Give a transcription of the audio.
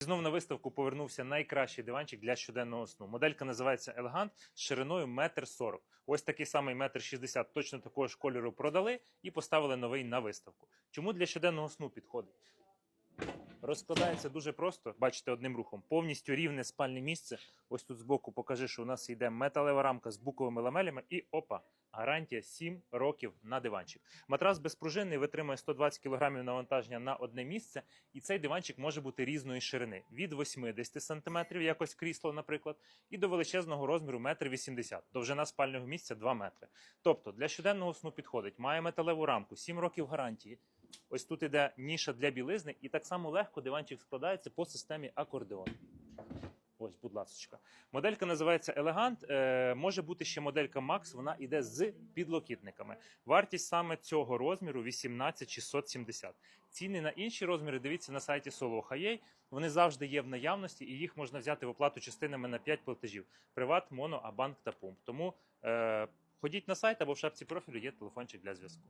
Знов на виставку повернувся найкращий диванчик для щоденного сну. Моделька називається Елегант з шириною 1,40 м. Ось такий самий 1,60 м точно такого ж кольору продали і поставили новий на виставку. Чому для щоденного сну підходить? Розкладається дуже просто, бачите, одним рухом. Повністю рівне спальне місце. Ось тут збоку покажи, що у нас йде металева рамка з буковими ламелями, і опа, гарантія 7 років на диванчик. Матрас безпружинний витримує 120 кг навантаження на одне місце, і цей диванчик може бути різної ширини від 80 см, якось крісло, наприклад, і до величезного розміру 1,80 м. Довжина спального місця 2 метри. Тобто для щоденного сну підходить, має металеву рамку, 7 років гарантії. Ось тут іде ніша для білизни, і так само легко диванчик складається по системі акордеон. Ось, будь ласка. Моделька називається Елегант. Е, може бути ще моделька Max, вона йде з підлокітниками. Вартість саме цього розміру 18 670. Ціни на інші розміри дивіться на сайті Solo.ua. Вони завжди є в наявності, і їх можна взяти в оплату частинами на 5 платежів: Приват, Моно, Абанк та Пумп. Тому е, ходіть на сайт або в шапці профілю є телефончик для зв'язку.